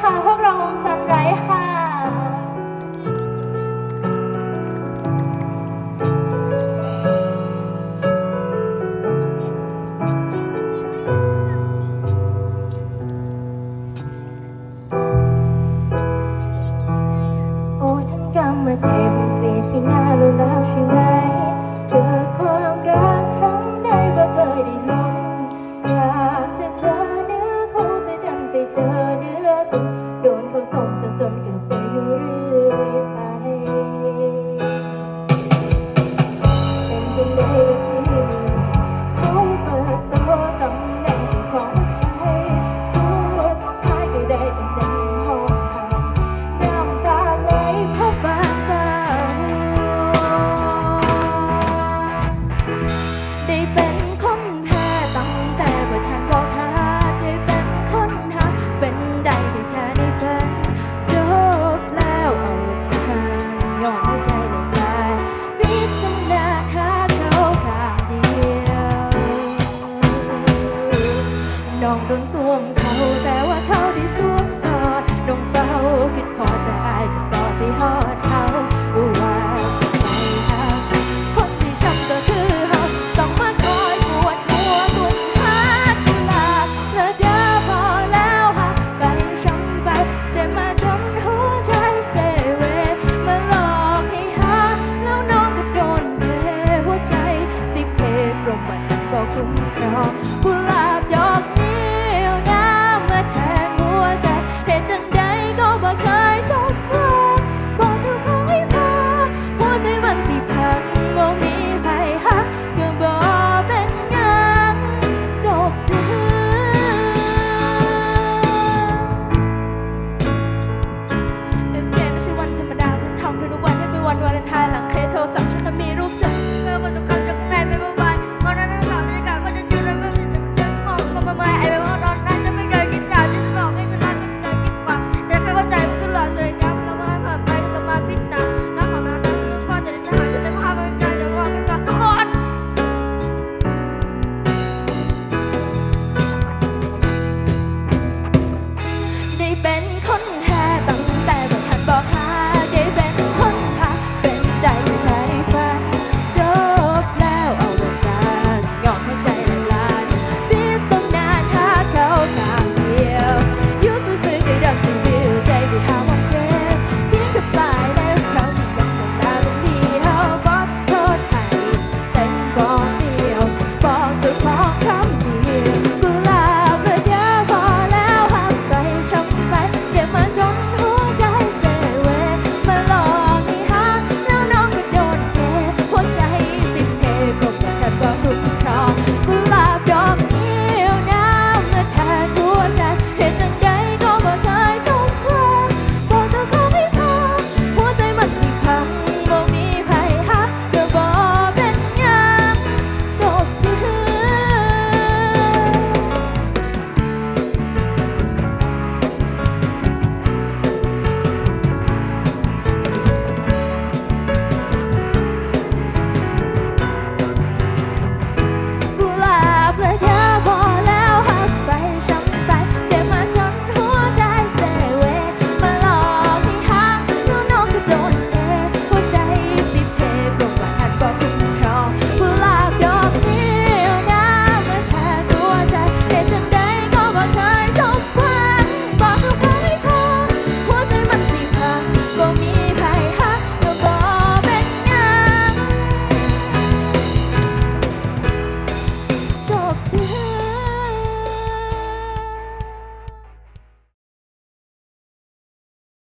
ค่ะ พวกเราวงซันไรค่ะ Cơ tổ sẽ trộn. ย้อนให้ใจลงไปิจารณาค่าเขาข้งเดียวน้องโดนสวมเขาแต่ว่าเขาได้สวมกอดนองเฝ้าคิดพอแต่อายก็สอบไปหอด somehow. I